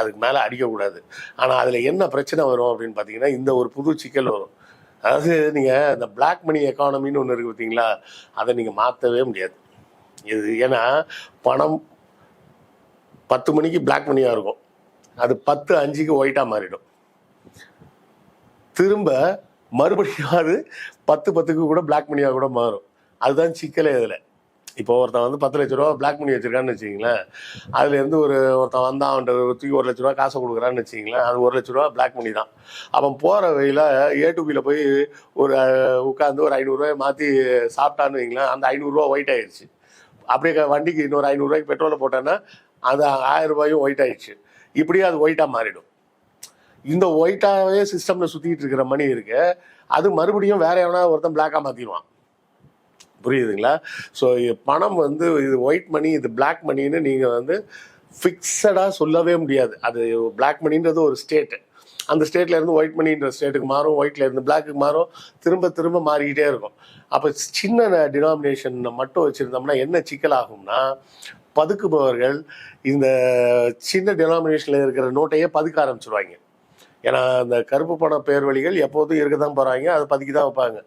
அதுக்கு மேலே அடிக்கக்கூடாது. ஆனால் அதில் என்ன பிரச்சனை வரும் அப்படின்னு பார்த்தீங்கன்னா இந்த ஒரு புது சிக்கல் வரும். அதாவது நீங்கள் இந்த பிளாக் மணி எக்கானமின்னு ஒன்று இருக்குது பார்த்தீங்களா அதை நீங்கள் மாற்றவே முடியாது. இது ஏன்னா பணம் பத்து மணிக்கு பிளாக் மணியாக இருக்கும். அது பத்து அஞ்சுக்கு ஒயிட்டாக மாறிடும். திரும்ப மறுபடியும் அது பத்து பத்துக்கு கூட பிளாக் மணியாக கூட மாறும். அதுதான் சிக்கலே இதில். இப்போ ஒருத்தன் வந்து பத்து லட்ச ரூபா பிளாக் மணி வச்சிருக்கான்னு வச்சிங்களேன் அதுலேருந்து ஒரு ஒருத்தன் வந்தான் அவன்கிட்ட தூக்கி ஒரு லட்ச ரூபா காசை கொடுக்குறான்னு வச்சிங்களேன் அது ஒரு லட்ச ரூபா பிளாக் மணி தான். அவன் போகிற வழியில் ஏ டு பியில் போய் ஒரு உட்காந்து ஒரு ஐநூறுரூவாயை மாற்றி சாப்பிட்டான்னு வைங்களேன். அந்த ஐநூறுரூவா ஒயிட் ஆயிடுச்சு அப்படியே வண்டிக்கு இன்னொரு ஐநூறுரூவாய்க்கு பெட்ரோலை போட்டேன்னா அது ஆயிரம் ரூபாயும் ஒயிட் ஆயிடுச்சு இப்படியே அது ஒயிட்டாக மாறிடும். இந்த ஒயிட்டாகவே சிஸ்டமில் சுற்றிட்டு இருக்கிற மணி இருக்கு. அது மறுபடியும் வேற எவனா ஒருத்தன் பிளாக்காக மாற்றிடுவான் புரியுதுங்களா? ஸோ பணம் வந்து இது ஒயிட் மணி இது பிளாக் மணின்னு நீங்கள் வந்து ஃபிக்ஸடாக சொல்லவே முடியாது. அது பிளாக் மணின்றது ஒரு ஸ்டேட்டு அந்த ஸ்டேட்லேருந்து ஒயிட் மணின்ற ஸ்டேட்டுக்கு மாறும் ஒயிட்லேருந்து பிளாக்குக்கு மாறும் திரும்ப திரும்ப மாறிக்கிட்டே இருக்கும். அப்போ சின்ன டினாமினேஷன் மட்டும் வச்சுருந்தோம்னா என்ன சிக்கல் ஆகும்னா பதுக்குபவர்கள் இந்த சின்ன டினாமினேஷனில் இருக்கிற நோட்டையே பதுக்க ஆரம்பிச்சிருவாங்க. ஏன்னா அந்த கருப்பு பண பேர் வழிகள் எப்போதும் இருக்க தான் போகிறாங்க அதை பதுக்கி தான் வைப்பாங்க.